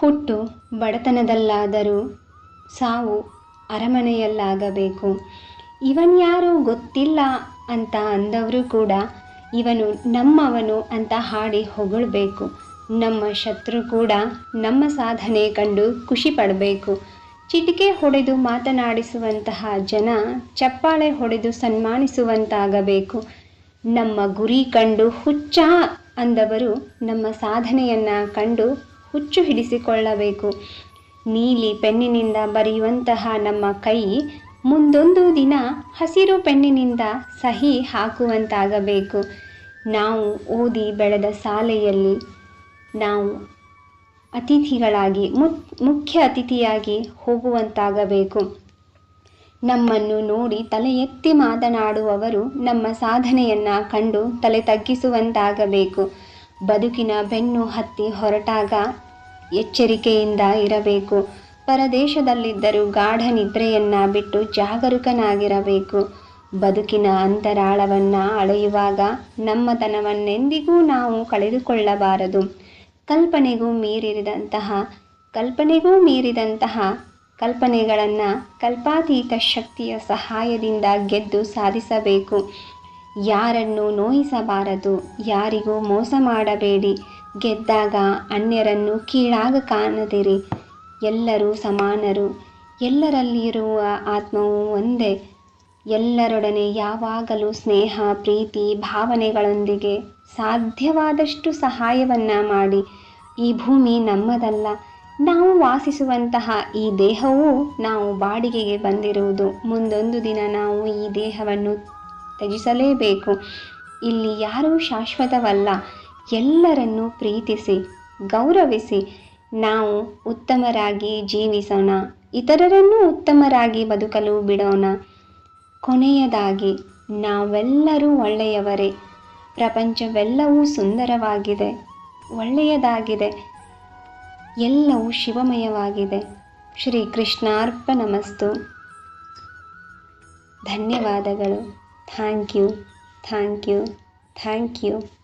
ಹುಟ್ಟು ಬಡತನದಲ್ಲಾದರೂ ಸಾವು ಅರಮನೆಯಲ್ಲಾಗಬೇಕು. ಇವನ್ಯಾರೋ ಗೊತ್ತಿಲ್ಲ ಅಂತ ಅಂದವರು ಕೂಡ ಇವನು ನಮ್ಮವನು ಅಂತ ಹಾಡಿ ಹೊಗಳಬೇಕು. ನಮ್ಮ ಶತ್ರು ಕೂಡ ನಮ್ಮ ಸಾಧನೆ ಕಂಡು ಖುಷಿ ಪಡಬೇಕು. ಚಿಟಿಕೆ ಹೊಡೆದು ಮಾತನಾಡಿಸುವಂತಹ ಜನ ಚಪ್ಪಾಳೆ ಹೊಡೆದು ಸನ್ಮಾನಿಸುವಂತಾಗಬೇಕು. ನಮ್ಮ ಗುರಿ ಕಂಡು ಹುಚ್ಚ ಅಂದವರು ನಮ್ಮ ಸಾಧನೆಯನ್ನು ಕಂಡು ಹುಚ್ಚು ಹಿಡಿಸಿಕೊಳ್ಳಬೇಕು ನೀಲಿ ಪೆನ್ನಿನಿಂದ ಬರೆಯುವಂತಹ ನಮ್ಮ ಕೈ ಮುಂದೊಂದು ದಿನ ಹಸಿರು ಪೆನ್ನಿನಿಂದ ಸಹಿ ಹಾಕುವಂತಾಗಬೇಕು. ನಾವು ಓದಿ ಬೆಳೆದ ಶಾಲೆಯಲ್ಲಿ ನಾವು ಅತಿಥಿಗಳಾಗಿ ಮುಖ್ಯ ಅತಿಥಿಯಾಗಿ ಹೋಗುವಂತಾಗಬೇಕು. ನಮ್ಮನ್ನು ನೋಡಿ ತಲೆ ಎತ್ತಿ ಮಾತನಾಡುವವರು ನಮ್ಮ ಸಾಧನೆಯನ್ನು ಕಂಡು ತಲೆ ತಗ್ಗಿಸುವಂತಾಗಬೇಕು. ಬದುಕಿನ ಬೆನ್ನು ಹತ್ತಿ ಹೊರಟಾಗ ಎಚ್ಚರಿಕೆಯಿಂದ ಇರಬೇಕು. ಪರದೇಶದಲ್ಲಿದ್ದರೂ ಗಾಢ ನಿದ್ರೆಯನ್ನು ಬಿಟ್ಟು ಜಾಗರೂಕನಾಗಿರಬೇಕು. ಬದುಕಿನ ಅಂತರಾಳವನ್ನು ಅಳೆಯುವಾಗ ನಮ್ಮತನವನ್ನೆಂದಿಗೂ ನಾವು ಕಳೆದುಕೊಳ್ಳಬಾರದು. ಕಲ್ಪನೆಗೂ ಮೀರಿದಂತಹ ಕಲ್ಪನೆಗೂ ಮೀರಿದಂತಹ ಕಲ್ಪನೆಗಳನ್ನು ಕಲ್ಪಾತೀತ ಶಕ್ತಿಯ ಸಹಾಯದಿಂದ ಗೆದ್ದು ಸಾಧಿಸಬೇಕು. ಯಾರನ್ನು ನೋಯಿಸಬಾರದು, ಯಾರಿಗೂ ಮೋಸ ಮಾಡಬೇಡಿ. ಗೆದ್ದಾಗ ಅನ್ಯರನ್ನು ಕೀಳಾಗ ಕಾಣದಿರಿ. ಎಲ್ಲರೂ ಸಮಾನರು. ಎಲ್ಲರಲ್ಲಿರುವ ಆತ್ಮವು ಒಂದೇ. ಎಲ್ಲರೊಡನೆ ಯಾವಾಗಲೂ ಸ್ನೇಹ, ಪ್ರೀತಿ, ಭಾವನೆಗಳೊಂದಿಗೆ ಸಾಧ್ಯವಾದಷ್ಟು ಸಹಾಯವನ್ನು ಮಾಡಿ. ಈ ಭೂಮಿ ನಮ್ಮದಲ್ಲ. ನಾವು ವಾಸಿಸುವಂತಹ ಈ ದೇಹವು ನಾವು ಬಾಡಿಗೆಗೆ ಬಂದಿರುವುದು. ಮುಂದೊಂದು ದಿನ ನಾವು ಈ ದೇಹವನ್ನು ತ್ಯಜಿಸಲೇಬೇಕು. ಇಲ್ಲಿ ಯಾರೂ ಶಾಶ್ವತವಲ್ಲ. ಎಲ್ಲರನ್ನು ಪ್ರೀತಿಸಿ, ಗೌರವಿಸಿ ನಾವು ಉತ್ತಮರಾಗಿ ಜೀವಿಸೋಣ. ಇತರರನ್ನು ಉತ್ತಮರಾಗಿ ಬದುಕಲು ಬಿಡೋಣ. ಕೊನೆಯದಾಗಿ, ನಾವೆಲ್ಲರೂ ಒಳ್ಳೆಯವರೇ. ಪ್ರಪಂಚವೆಲ್ಲವೂ ಸುಂದರವಾಗಿದೆ. ಒಳ್ಳೆಯದಾಗಿದೆ. ಎಲ್ಲವೂ ಶಿವಮಯವಾಗಿದೆ. ಶ್ರೀ ಕೃಷ್ಣಾರ್ಪಣಮಸ್ತು ಧನ್ಯವಾದಗಳು. Thank you. Thank you. Thank you.